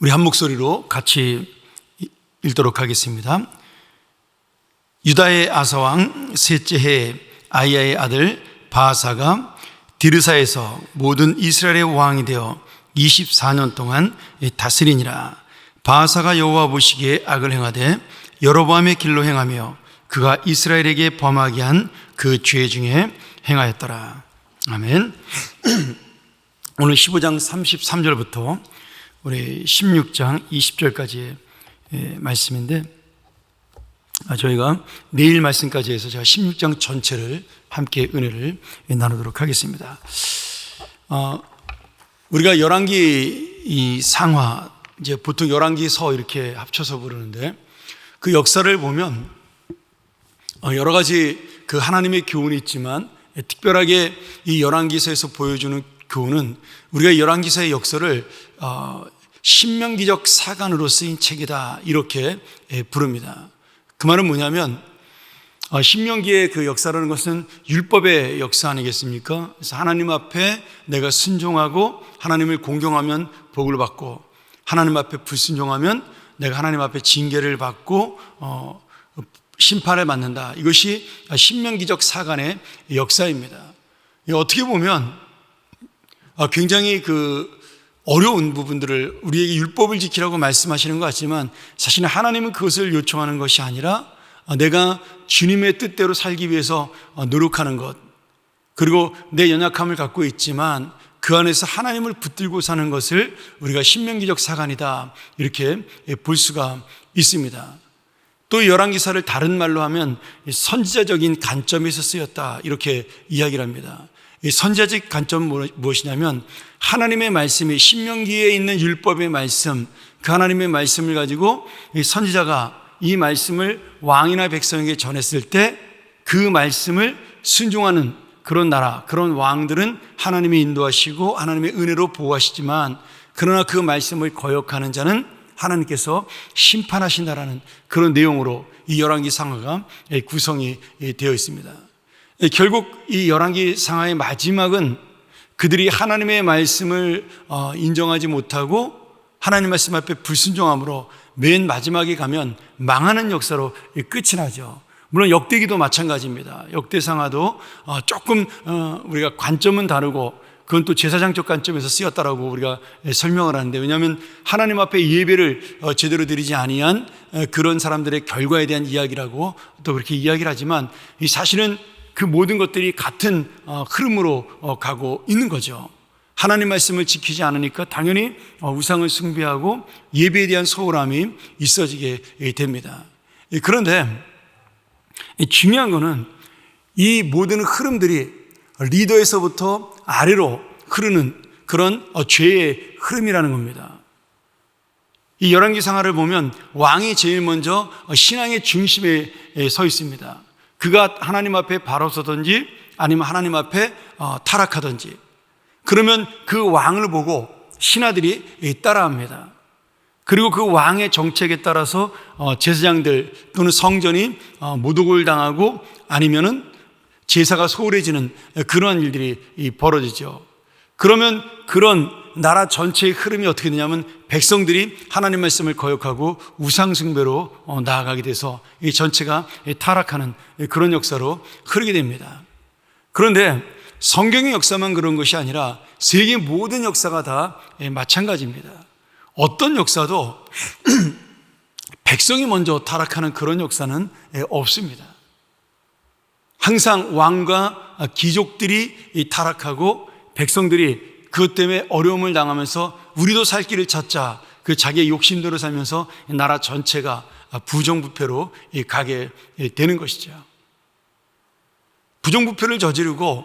우리 한 목소리로 같이 읽도록 하겠습니다. 유다의 아사왕 셋째 해 아이야의 아들 바하사가 디르사에서 모든 이스라엘의 왕이 되어 24년 동안 다스리니라. 바하사가 여호와 보시기에 악을 행하되 여로보암의 길로 행하며 그가 이스라엘에게 범하게 한 그 죄 중에 행하였더라. 아멘. 오늘 15장 33절부터 우리 16장 20절까지의 말씀인데 아, 저희가 내일 말씀까지 해서 제가 16장 전체를 함께 은혜를 나누도록 하겠습니다. 어, 우리가 열왕기 이 상화 이제 보통 열왕기 서 이렇게 합쳐서 부르는데 그 역사를 보면 어, 여러 가지 그 하나님의 교훈이 있지만 특별하게 이 열왕기서에서 보여주는 교훈은 우리가 열왕기서의 역사를 어, 신명기적 사관으로 쓰인 책이다 이렇게 부릅니다. 그 말은 뭐냐면 어, 신명기의 그 역사라는 것은 율법의 역사 아니겠습니까? 그래서 하나님 앞에 내가 순종하고 하나님을 공경하면 복을 받고 하나님 앞에 불순종하면 내가 하나님 앞에 징계를 받고 어, 심판을 받는다. 이것이 신명기적 사관의 역사입니다. 어떻게 보면 아, 굉장히 그 어려운 부분들을 우리에게 율법을 지키라고 말씀하시는 것 같지만 사실은 하나님은 그것을 요청하는 것이 아니라 내가 주님의 뜻대로 살기 위해서 노력하는 것 그리고 내 연약함을 갖고 있지만 그 안에서 하나님을 붙들고 사는 것을 우리가 신명기적 사관이다 이렇게 볼 수가 있습니다. 또 열왕기사를 다른 말로 하면 선지자적인 관점에서 쓰였다 이렇게 이야기를 합니다. 선지자적 관점은 무엇이냐면 하나님의 말씀이 신명기에 있는 율법의 말씀 그 하나님의 말씀을 가지고 선지자가 이 말씀을 왕이나 백성에게 전했을 때 그 말씀을 순종하는 그런 나라 그런 왕들은 하나님이 인도하시고 하나님의 은혜로 보호하시지만 그러나 그 말씀을 거역하는 자는 하나님께서 심판하신다라는 그런 내용으로 이 열왕기 상하가 구성이 되어 있습니다. 결국 이 열왕기 상하의 마지막은 그들이 하나님의 말씀을 어, 인정하지 못하고 하나님 말씀 앞에 불순종함으로 맨 마지막에 가면 망하는 역사로 끝이 나죠. 물론 역대기도 마찬가지입니다. 역대상하도 어, 조금 어, 우리가 관점은 다르고 그건 또 제사장적 관점에서 쓰였다라고 우리가 설명을 하는데 왜냐하면 하나님 앞에 예배를 제대로 드리지 아니한 그런 사람들의 결과에 대한 이야기라고 또 그렇게 이야기를 하지만 이 사실은 그 모든 것들이 같은 어, 흐름으로 어, 가고 있는 거죠. 하나님 말씀을 지키지 않으니까 당연히 어, 우상을 숭배하고 예배에 대한 소홀함이 있어지게 됩니다. 그런데 중요한 것은 이 모든 흐름들이 리더에서부터 아래로 흐르는 그런 죄의 흐름이라는 겁니다. 이 열왕기 상하를 보면 왕이 제일 먼저 신앙의 중심에 서 있습니다. 그가 하나님 앞에 바로 서든지 아니면 하나님 앞에 어, 타락하든지 그러면 그 왕을 보고 신하들이 따라합니다. 그리고 그 왕의 정책에 따라서 어, 제사장들 또는 성전이 어, 모독을 당하고 아니면은 제사가 소홀해지는 그러한 일들이 벌어지죠. 그러면 그런 나라 전체의 흐름이 어떻게 되냐면 백성들이 하나님 말씀을 거역하고 우상숭배로 어, 나아가게 돼서 이 전체가 타락하는 그런 역사로 흐르게 됩니다. 그런데 성경의 역사만 그런 것이 아니라 세계 모든 역사가 다 마찬가지입니다. 어떤 역사도 백성이 먼저 타락하는 그런 역사는 없습니다. 항상 왕과 귀족들이 타락하고 백성들이 그것 때문에 어려움을 당하면서 우리도 살 길을 찾자 그 자기의 욕심대로 살면서 나라 전체가 부정부패로 가게 되는 것이죠. 부정부패를 저지르고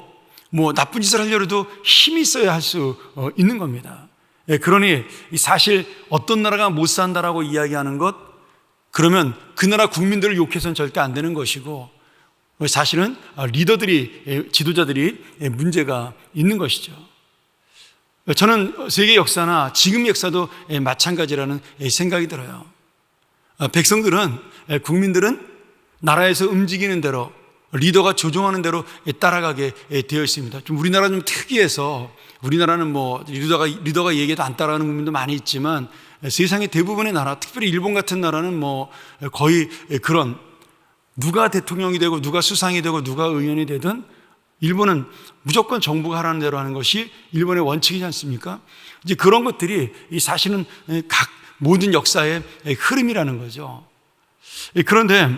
뭐 나쁜 짓을 하려고 해도 힘이 있어야 할 수 있는 겁니다. 예, 그러니 사실 어떤 나라가 못 산다라고 이야기하는 것 그러면 그 나라 국민들을 욕해서는 절대 안 되는 것이고 사실은 리더들이 예, 지도자들이 예, 문제가 있는 것이죠. 저는 세계 역사나 지금 역사도 마찬가지라는 생각이 들어요. 백성들은, 국민들은 나라에서 움직이는 대로 리더가 조종하는 대로 따라가게 되어 있습니다. 좀 우리나라 좀 특이해서 우리나라는 뭐 리더가 리더가 얘기해도 안 따라하는 국민도 많이 있지만 세상의 대부분의 나라, 특별히 일본 같은 나라는 뭐 거의 그런 누가 대통령이 되고 누가 수상이 되고 누가 의원이 되든 일본은 무조건 정부가 하라는 대로 하는 것이 일본의 원칙이지 않습니까? 이제 그런 것들이 이 사실은 각 모든 역사의 흐름이라는 거죠. 그런데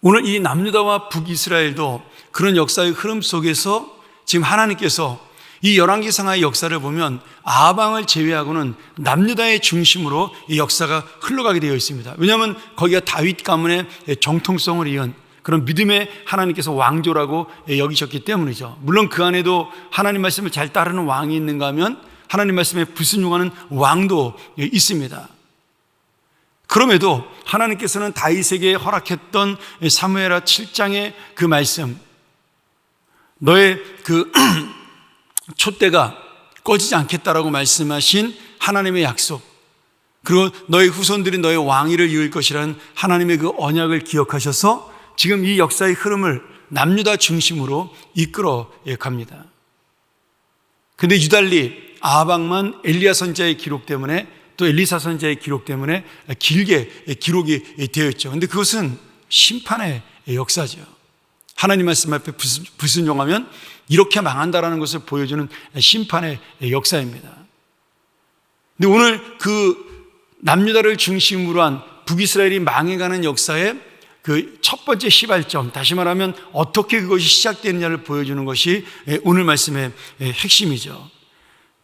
오늘 이 남유다와 북이스라엘도 그런 역사의 흐름 속에서 지금 하나님께서 이 열왕기상하의 역사를 보면 아방을 제외하고는 남유다의 중심으로 이 역사가 흘러가게 되어 있습니다. 왜냐하면 거기가 다윗 가문의 정통성을 이은 그런 믿음의 하나님께서 왕조라고 여기셨기 때문이죠. 물론 그 안에도 하나님 말씀을 잘 따르는 왕이 있는가 하면 하나님 말씀에 불순종하는 왕도 있습니다. 그럼에도 하나님께서는 다윗에게 허락했던 사무엘하 7장의 그 말씀, 너의 그 촛대가 꺼지지 않겠다라고 말씀하신 하나님의 약속, 그리고 너의 후손들이 너의 왕위를 이을 것이라는 하나님의 그 언약을 기억하셔서 지금 이 역사의 흐름을 남유다 중심으로 이끌어 갑니다. 근데 유달리 아방만 엘리야 선자의 기록 때문에 또 엘리사 선자의 기록 때문에 길게 기록이 되어 있죠. 근데 그것은 심판의 역사죠. 하나님 말씀 앞에 불순종하면 이렇게 망한다라는 것을 보여주는 심판의 역사입니다. 근데 오늘 그 남유다를 중심으로 한 북이스라엘이 망해가는 역사의 그 첫 번째 시발점, 다시 말하면 어떻게 그것이 시작되느냐를 보여주는 것이 오늘 말씀의 핵심이죠.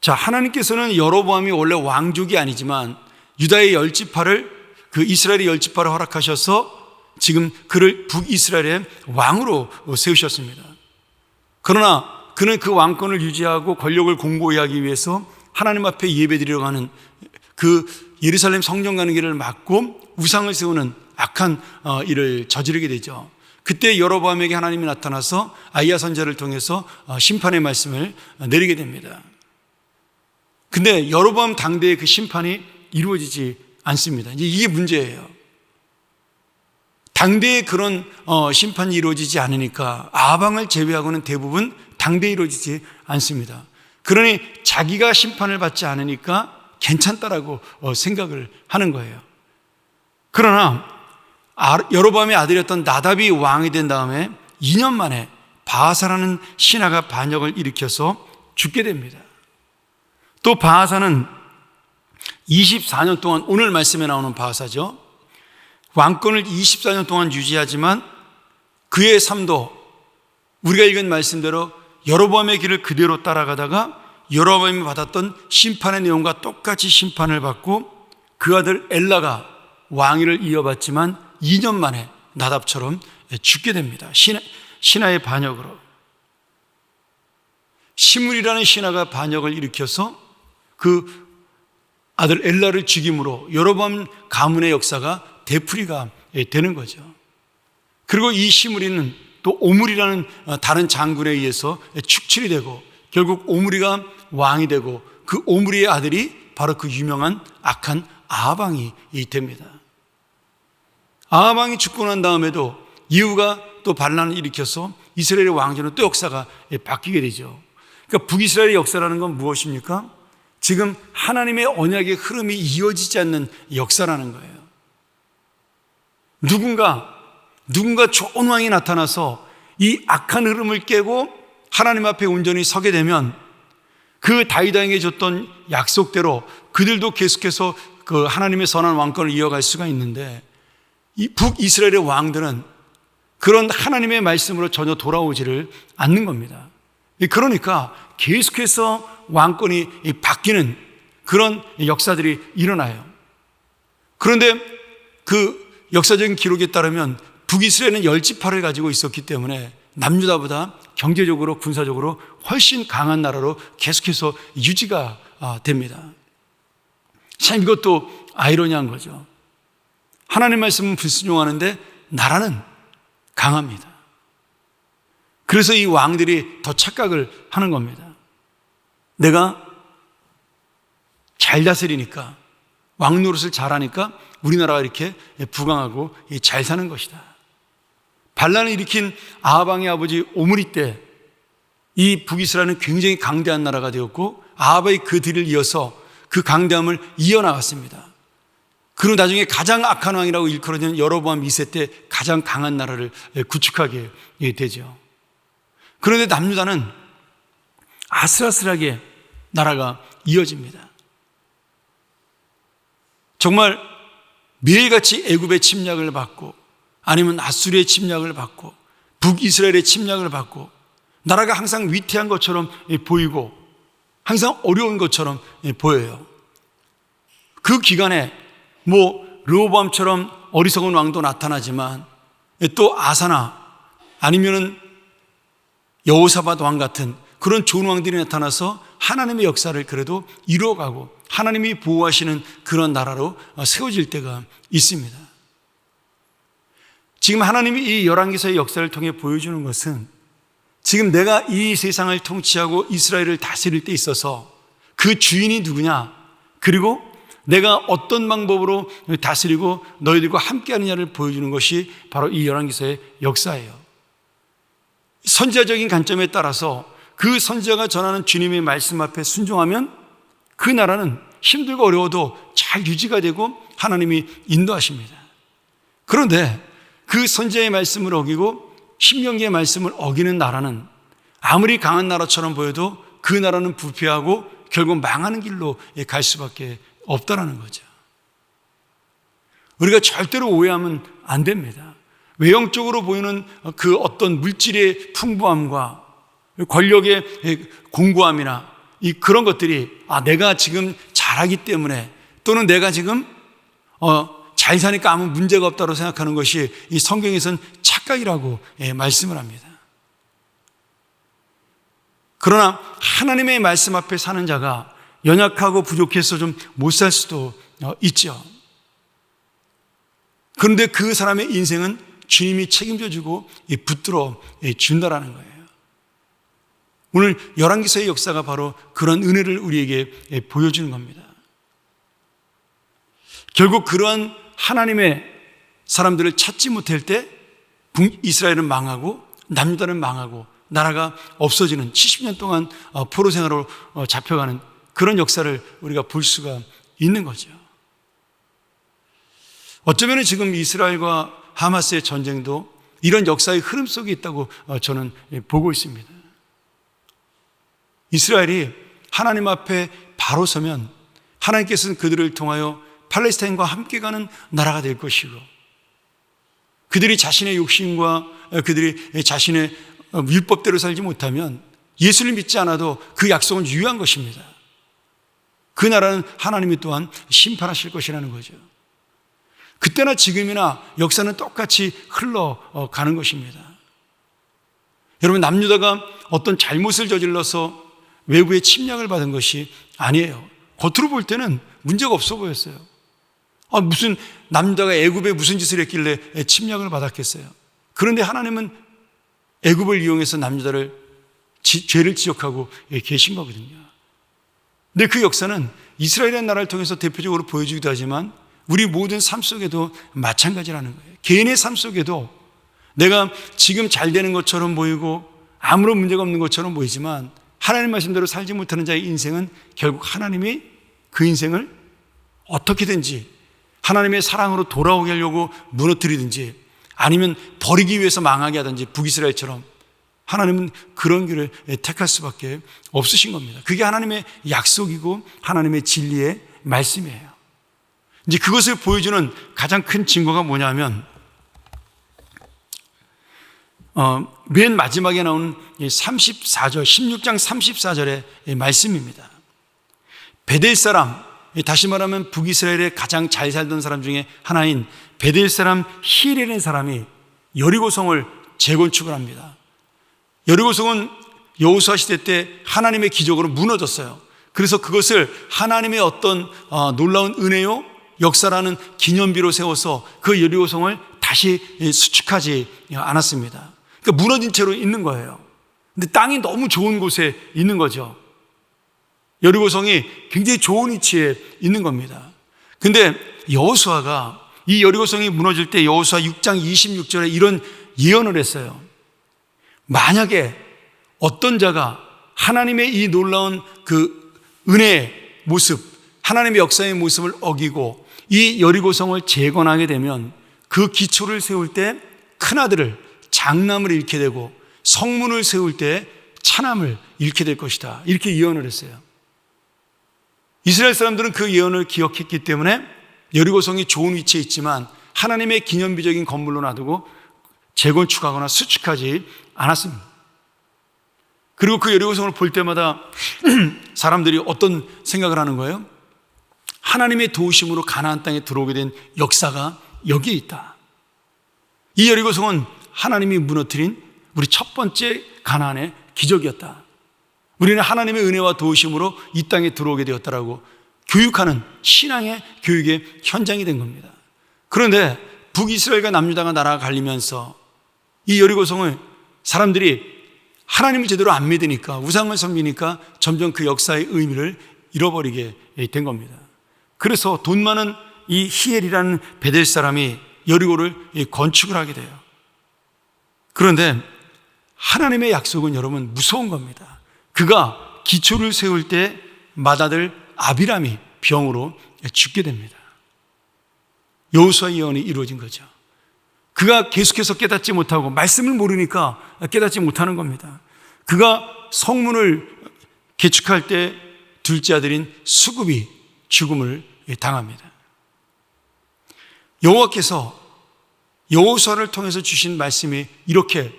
자, 하나님께서는 여로보암이 원래 왕족이 아니지만 유다의 열 지파를 그 이스라엘의 열 지파를 허락하셔서 지금 그를 북이스라엘의 왕으로 세우셨습니다. 그러나 그는 그 왕권을 유지하고 권력을 공고히 하기 위해서 하나님 앞에 예배드리러 가는 그 예루살렘 성전 가는 길을 막고 우상을 세우는 악한 어, 일을 저지르게 되죠. 그때 여로보암에게 하나님이 나타나서 아이야 선자를 통해서 어, 심판의 말씀을 내리게 됩니다. 근데 여로보암 당대의 그 심판이 이루어지지 않습니다. 이제 이게 문제예요. 당대에 그런 어, 심판이 이루어지지 않으니까 아방을 제외하고는 대부분 당대에 이루어지지 않습니다. 그러니 자기가 심판을 받지 않으니까 괜찮다라고 어, 생각을 하는 거예요. 그러나 여로밤의 아들이었던 나답이 왕이 된 다음에 2년 만에 바하사라는 신하가 반역을 일으켜서 죽게 됩니다. 또 바하사는 24년 동안 오늘 말씀에 나오는 바하사죠. 왕권을 24년 동안 유지하지만 그의 삶도 우리가 읽은 말씀대로 여로보암의 길을 그대로 따라가다가 여로보암이 받았던 심판의 내용과 똑같이 심판을 받고 그 아들 엘라가 왕위를 이어받지만 2년 만에 나답처럼 죽게 됩니다. 신하, 신하의 반역으로. 시물이라는 신하가 반역을 일으켜서 그 아들 엘라를 죽임으로 여러 번 가문의 역사가 되풀이가 되는 거죠. 그리고 이 시므리는 또 오므리라는 다른 장군에 의해서 축출이 되고 결국 오므리가 왕이 되고 그 오므리의 아들이 바로 그 유명한 악한 아방이 됩니다. 아방이 죽고 난 다음에도 이후가 또 반란을 일으켜서 이스라엘의 왕조는 또 역사가 바뀌게 되죠. 그러니까 북이스라엘의 역사라는 건 무엇입니까? 지금 하나님의 언약의 흐름이 이어지지 않는 역사라는 거예요. 누군가, 누군가 좋은 왕이 나타나서 이 악한 흐름을 깨고 하나님 앞에 온전히 서게 되면 그 다이다에게 줬던 약속대로 그들도 계속해서 그 하나님의 선한 왕권을 이어갈 수가 있는데 이 북이스라엘의 왕들은 그런 하나님의 말씀으로 전혀 돌아오지를 않는 겁니다. 그러니까 계속해서 왕권이 바뀌는 그런 역사들이 일어나요. 그런데 그 역사적인 기록에 따르면 북이스라엘은 열지파를 가지고 있었기 때문에 남유다보다 경제적으로 군사적으로 훨씬 강한 나라로 계속해서 유지가 아, 됩니다. 참 이것도 아이러니한 거죠. 하나님 말씀은 불순종하는데 나라는 강합니다. 그래서 이 왕들이 더 착각을 하는 겁니다. 내가 잘 다스리니까 왕 노릇을 잘하니까 우리나라가 이렇게 부강하고 잘 사는 것이다. 반란을 일으킨 아방의 아버지 오므리 때 이 북이스라엘은 굉장히 강대한 나라가 되었고 아합의 그 뒤를 이어서 그 강대함을 이어나갔습니다. 그리고 나중에 가장 악한 왕이라고 일컬어지는 여로보암 2세 때 가장 강한 나라를 구축하게 되죠. 그런데 남유다는 아슬아슬하게 나라가 이어집니다. 정말 매일같이 애굽의 침략을 받고 아니면 아수리의 침략을 받고 북이스라엘의 침략을 받고 나라가 항상 위태한 것처럼 보이고 항상 어려운 것처럼 보여요. 그 기간에 뭐 르호보암처럼 어리석은 왕도 나타나지만 또 아사나 아니면은 여호사밧 왕 같은 그런 좋은 왕들이 나타나서 하나님의 역사를 그래도 이루어가고 하나님이 보호하시는 그런 나라로 세워질 때가 있습니다. 지금 하나님이 이 열왕기서의 역사를 통해 보여주는 것은 지금 내가 이 세상을 통치하고 이스라엘을 다스릴 때 있어서 그 주인이 누구냐 그리고 내가 어떤 방법으로 다스리고 너희들과 함께 하느냐를 보여주는 것이 바로 이 열왕기서의 역사예요. 선지자적인 관점에 따라서 그 선지자가 전하는 주님의 말씀 앞에 순종하면 그 나라는 힘들고 어려워도 잘 유지가 되고 하나님이 인도하십니다. 그런데 그 선지자의 말씀을 어기고 신명기의 말씀을 어기는 나라는 아무리 강한 나라처럼 보여도 그 나라는 부패하고 결국 망하는 길로 갈 수밖에 없다라는 거죠. 우리가 절대로 오해하면 안 됩니다. 외형적으로 보이는 그 어떤 물질의 풍부함과 권력의 공고함이나 이 그런 것들이 아 내가 지금 잘하기 때문에 또는 내가 지금 어 잘 사니까 아무 문제가 없다고 생각하는 것이 이 성경에선 착각이라고 예, 말씀을 합니다. 그러나 하나님의 말씀 앞에 사는 자가 연약하고 부족해서 좀 못 살 수도 어, 있죠. 그런데 그 사람의 인생은 주님이 책임져 주고 붙들어 예, 준다라는 거예요. 오늘 열왕기서의 역사가 바로 그런 은혜를 우리에게 예, 보여주는 겁니다. 결국 그러한 하나님의 사람들을 찾지 못할 때 이스라엘은 망하고 남유다는 망하고 나라가 없어지는 70년 동안 어, 포로 생활로 어, 잡혀가는 그런 역사를 우리가 볼 수가 있는 거죠. 어쩌면 지금 이스라엘과 하마스의 전쟁도 이런 역사의 흐름 속에 있다고 어, 저는 예, 보고 있습니다. 이스라엘이 하나님 앞에 바로 서면 하나님께서는 그들을 통하여 팔레스타인과 함께 가는 나라가 될 것이고 그들이 자신의 욕심과 그들이 자신의 율법대로 살지 못하면 예수를 믿지 않아도 그 약속은 유효한 것입니다. 그 나라는 하나님이 또한 심판하실 것이라는 거죠. 그때나 지금이나 역사는 똑같이 흘러가는 것입니다. 여러분, 남유다가 어떤 잘못을 저질러서 외부의 침략을 받은 것이 아니에요. 겉으로 볼 때는 문제가 없어 보였어요. 아, 무슨 남자가 애굽에 무슨 짓을 했길래 침략을 받았겠어요. 그런데 하나님은 애굽을 이용해서 남자를 죄를 지적하고 계신 거거든요. 근데 그 역사는 이스라엘의 나라를 통해서 대표적으로 보여주기도 하지만 우리 모든 삶 속에도 마찬가지라는 거예요. 개인의 삶 속에도 내가 지금 잘 되는 것처럼 보이고 아무런 문제가 없는 것처럼 보이지만 하나님 말씀대로 살지 못하는 자의 인생은 결국 하나님이 그 인생을 어떻게든지 하나님의 사랑으로 돌아오게 하려고 무너뜨리든지 아니면 버리기 위해서 망하게 하든지 북이스라엘처럼 하나님은 그런 길을 택할 수밖에 없으신 겁니다. 그게 하나님의 약속이고 하나님의 진리의 말씀이에요. 이제 그것을 보여주는 가장 큰 증거가 뭐냐면 어, 맨 마지막에 나오는 34절, 16장 34절의 말씀입니다. 베델 사람, 다시 말하면 북이스라엘의 가장 잘 살던 사람 중에 하나인 베델 사람 히레네 사람이 여리고성을 재건축을 합니다. 여리고성은 여호수아 시대 때 하나님의 기적으로 무너졌어요. 그래서 그것을 하나님의 어떤 어, 놀라운 은혜요 역사라는 기념비로 세워서 그 여리고성을 다시 수축하지 않았습니다. 그러니까 무너진 채로 있는 거예요. 근데 땅이 너무 좋은 곳에 있는 거죠. 여리고성이 굉장히 좋은 위치에 있는 겁니다. 근데 여호수아가 이 여리고성이 무너질 때 여호수아 6장 26절에 이런 예언을 했어요. 만약에 어떤 자가 하나님의 이 놀라운 그 은혜의 모습, 하나님의 역사의 모습을 어기고 이 여리고성을 재건하게 되면 그 기초를 세울 때 큰아들을 장남을 잃게 되고 성문을 세울 때 차남을 잃게 될 것이다. 이렇게 예언을 했어요. 이스라엘 사람들은 그 예언을 기억했기 때문에 여리고성이 좋은 위치에 있지만 하나님의 기념비적인 건물로 놔두고 재건축하거나 수축하지 않았습니다. 그리고 그 여리고성을 볼 때마다 사람들이 어떤 생각을 하는 거예요? 하나님의 도우심으로 가나안 땅에 들어오게 된 역사가 여기에 있다. 이 여리고성은 하나님이 무너뜨린 우리 첫 번째 가나안의 기적이었다. 우리는 하나님의 은혜와 도우심으로 이 땅에 들어오게 되었다라고 교육하는 신앙의 교육의 현장이 된 겁니다. 그런데 북이스라엘과 남유다가 나라가 갈리면서 이 여리고성을 사람들이 하나님을 제대로 안 믿으니까 우상을 섬기니까 점점 그 역사의 의미를 잃어버리게 된 겁니다. 그래서 돈 많은 이 히엘이라는 베델 사람이 여리고를 건축을 하게 돼요. 그런데 하나님의 약속은 여러분 무서운 겁니다. 그가 기초를 세울 때 맏아들 아비람이 병으로 죽게 됩니다. 여호수아 예언이 이루어진 거죠. 그가 계속해서 깨닫지 못하고 말씀을 모르니까 깨닫지 못하는 겁니다. 그가 성문을 개축할 때 둘째 아들인 수급이 죽음을 당합니다. 여호와께서 여호수아를 통해서 주신 말씀이 이렇게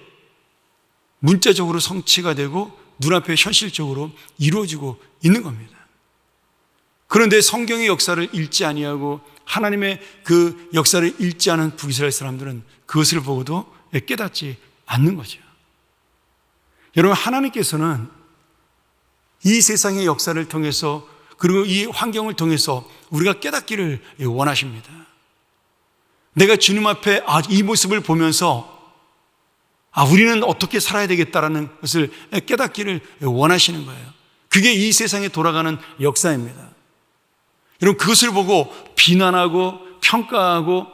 문자적으로 성취가 되고 눈앞에 현실적으로 이루어지고 있는 겁니다. 그런데 성경의 역사를 읽지 아니하고 하나님의 그 역사를 읽지 않은 북이스라엘 사람들은 그것을 보고도 깨닫지 않는 거죠. 여러분 하나님께서는 이 세상의 역사를 통해서 그리고 이 환경을 통해서 우리가 깨닫기를 원하십니다. 내가 주님 앞에 아, 이 모습을 보면서 아, 우리는 어떻게 살아야 되겠다라는 것을 깨닫기를 원하시는 거예요. 그게 이 세상에 돌아가는 역사입니다. 여러분, 그것을 보고 비난하고 평가하고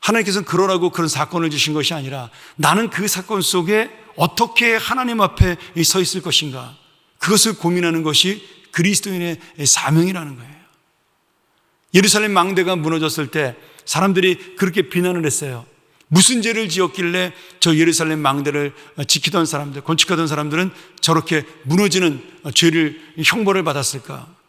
하나님께서는 그러라고 그런 사건을 주신 것이 아니라 나는 그 사건 속에 어떻게 하나님 앞에 서 있을 것인가 그것을 고민하는 것이 그리스도인의 사명이라는 거예요. 예루살렘 망대가 무너졌을 때 사람들이 그렇게 비난을 했어요. 무슨 죄를 지었길래 저 예루살렘 망대를 지키던 사람들, 건축하던 사람들은 저렇게 무너지는 죄를 형벌을 받았을까?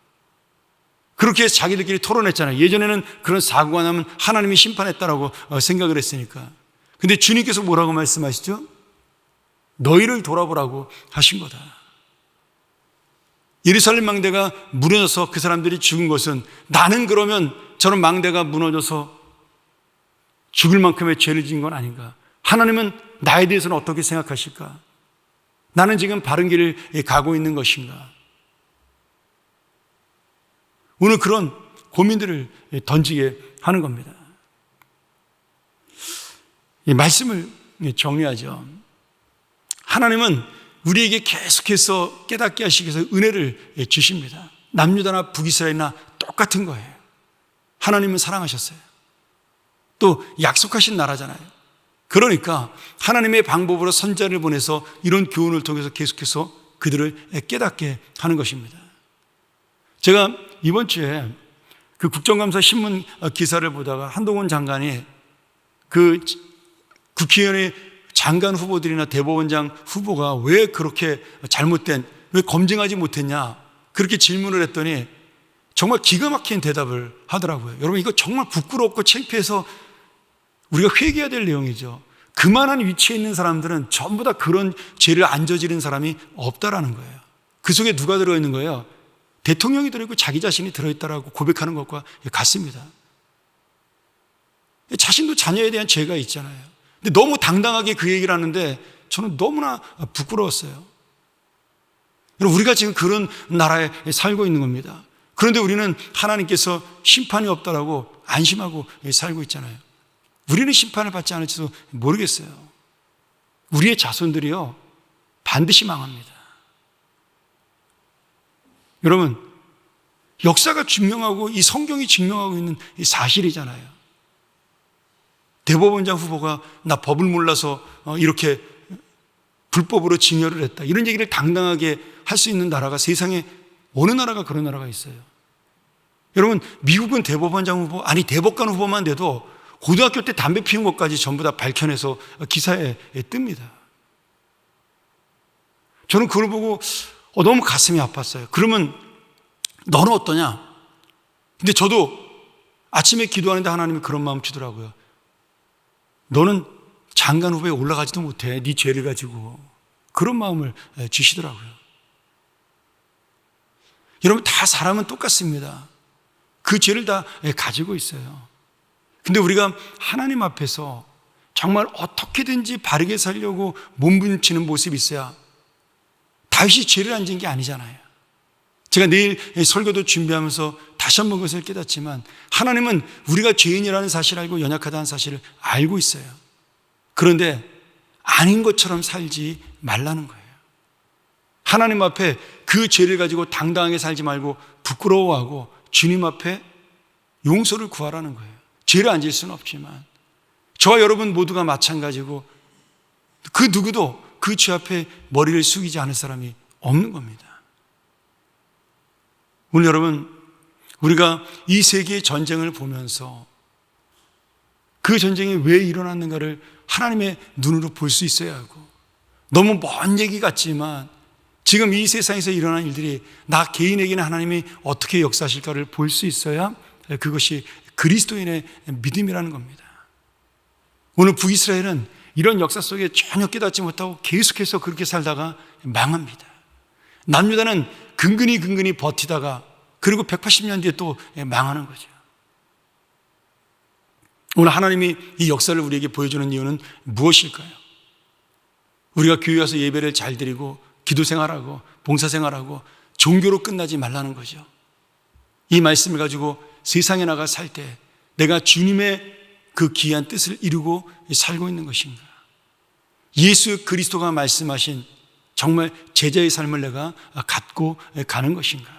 그렇게 자기들끼리 토론했잖아요. 예전에는 그런 사고가 나면 하나님이 심판했다라고 생각을 했으니까. 근데 주님께서 뭐라고 말씀하시죠? 너희를 돌아보라고 하신 거다. 예루살렘 망대가 무너져서 그 사람들이 죽은 것은 나는 그러면 저런 망대가 무너져서 죽을 만큼의 죄를 지은 건 아닌가? 하나님은 나에 대해서는 어떻게 생각하실까? 나는 지금 바른 길을 가고 있는 것인가? 오늘 그런 고민들을 던지게 하는 겁니다. 이 말씀을 정리하죠. 하나님은 우리에게 계속해서 깨닫게 하시기 위해서 은혜를 주십니다. 남유다나 북이스라엘이나 똑같은 거예요. 하나님은 사랑하셨어요. 또 약속하신 나라잖아요. 그러니까 하나님의 방법으로 선자를 보내서 이런 교훈을 통해서 계속해서 그들을 깨닫게 하는 것입니다. 제가 이번 주에 그 국정감사 신문 기사를 보다가 한동훈 장관이 그 국회의원의 장관 후보들이나 대법원장 후보가 왜 그렇게 잘못된, 왜 검증하지 못했냐. 그렇게 질문을 했더니 정말 기가 막힌 대답을 하더라고요. 여러분, 이거 정말 부끄럽고 창피해서 우리가 회개해야 될 내용이죠. 그만한 위치에 있는 사람들은 전부 다 그런 죄를 안 저지른 사람이 없다라는 거예요. 그 속에 누가 들어있는 거예요? 대통령이 들어있고 자기 자신이 들어있다라고 고백하는 것과 같습니다. 자신도 자녀에 대한 죄가 있잖아요. 근데 너무 당당하게 그 얘기를 하는데 저는 너무나 부끄러웠어요. 우리가 지금 그런 나라에 살고 있는 겁니다. 그런데 우리는 하나님께서 심판이 없다라고 안심하고 살고 있잖아요. 우리는 심판을 받지 않을지도 모르겠어요. 우리의 자손들이요, 반드시 망합니다. 여러분, 역사가 증명하고 이 성경이 증명하고 있는 이 사실이잖아요. 대법원장 후보가 나 법을 몰라서 어, 이렇게 불법으로 징여를 했다. 이런 얘기를 당당하게 할 수 있는 나라가 세상에 어느 나라가 그런 나라가 있어요. 여러분, 미국은 대법원장 후보, 아니, 대법관 후보만 돼도 고등학교 때 담배 피운 것까지 전부 다 밝혀내서 기사에 뜹니다. 저는 그걸 보고 어, 너무 가슴이 아팠어요. 그러면 너는 어떠냐? 근데 저도 아침에 기도하는데 하나님이 그런 마음 주더라고요. 너는 장관 후보에 올라가지도 못해. 네 죄를 가지고. 그런 마음을 주시더라고요. 여러분, 다 사람은 똑같습니다. 그 죄를 다 가지고 있어요. 근데 우리가 하나님 앞에서 정말 어떻게든지 바르게 살려고 몸부림치는 모습이 있어야 다윗이 죄를 안 지은 게 아니잖아요. 제가 내일 설교도 준비하면서 다시 한번 그것을 깨닫지만 하나님은 우리가 죄인이라는 사실을 알고 연약하다는 사실을 알고 있어요. 그런데 아닌 것처럼 살지 말라는 거예요. 하나님 앞에 그 죄를 가지고 당당하게 살지 말고 부끄러워하고 주님 앞에 용서를 구하라는 거예요. 죄를 안질 수는 없지만 저와 여러분 모두가 마찬가지고 그 누구도 그 죄 앞에 머리를 숙이지 않을 사람이 없는 겁니다. 오늘 여러분, 우리가 이 세계의 전쟁을 보면서 그 전쟁이 왜 일어났는가를 하나님의 눈으로 볼 수 있어야 하고 너무 먼 얘기 같지만 지금 이 세상에서 일어난 일들이 나 개인에게는 하나님이 어떻게 역사하실까를 볼 수 있어야 그것이 그리스도인의 믿음이라는 겁니다. 오늘 북이스라엘은 이런 역사 속에 전혀 깨닫지 못하고 계속해서 그렇게 살다가 망합니다. 남유다는 근근히 근근히 버티다가 그리고 180년 뒤에 또 망하는 거죠. 오늘 하나님이 이 역사를 우리에게 보여주는 이유는 무엇일까요? 우리가 교회 와서 예배를 잘 드리고 기도 생활하고 봉사 생활하고 종교로 끝나지 말라는 거죠. 이 말씀을 가지고 세상에 나가 살 때 내가 주님의 그 귀한 뜻을 이루고 살고 있는 것인가? 예수 그리스도가 말씀하신 정말 제자의 삶을 내가 갖고 가는 것인가?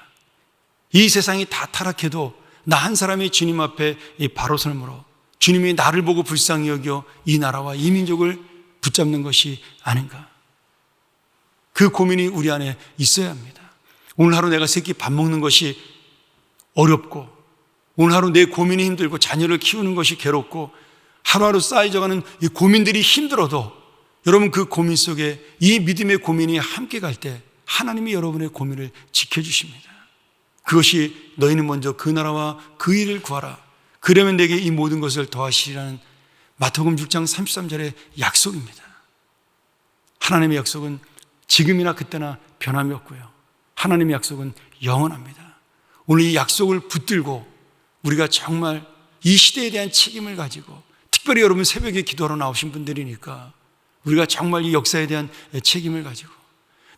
이 세상이 다 타락해도 나 한 사람이 주님 앞에 바로 설므로 주님이 나를 보고 불쌍히 여겨 이 나라와 이 민족을 붙잡는 것이 아닌가? 그 고민이 우리 안에 있어야 합니다. 오늘 하루 내가 새끼 밥 먹는 것이 어렵고 오늘 하루 내 고민이 힘들고 자녀를 키우는 것이 괴롭고 하루하루 쌓여져가는 이 고민들이 힘들어도 여러분 그 고민 속에 이 믿음의 고민이 함께 갈 때 하나님이 여러분의 고민을 지켜주십니다. 그것이 너희는 먼저 그 나라와 그 일을 구하라. 그러면 내게 이 모든 것을 더하시리라는 마태복음 6장 33절의 약속입니다. 하나님의 약속은 지금이나 그때나 변함이 없고요. 하나님의 약속은 영원합니다. 오늘 이 약속을 붙들고 우리가 정말 이 시대에 대한 책임을 가지고 특별히 여러분 새벽에 기도하러 나오신 분들이니까 우리가 정말 이 역사에 대한 책임을 가지고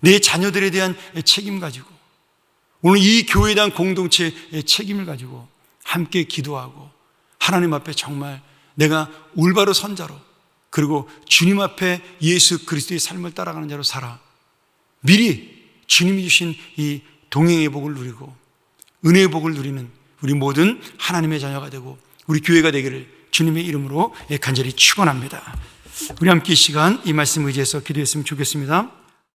내 자녀들에 대한 책임 가지고 오늘 이 교회에 대한 공동체의 책임을 가지고 함께 기도하고 하나님 앞에 정말 내가 올바로 선 자로 그리고 주님 앞에 예수 그리스도의 삶을 따라가는 자로 살아 미리 주님이 주신 이 동행의 복을 누리고 은혜의 복을 누리는 우리 모든 하나님의 자녀가 되고 우리 교회가 되기를 주님의 이름으로 간절히 축원합니다. 우리 함께 이 시간 이 말씀 의지해서 기도했으면 좋겠습니다.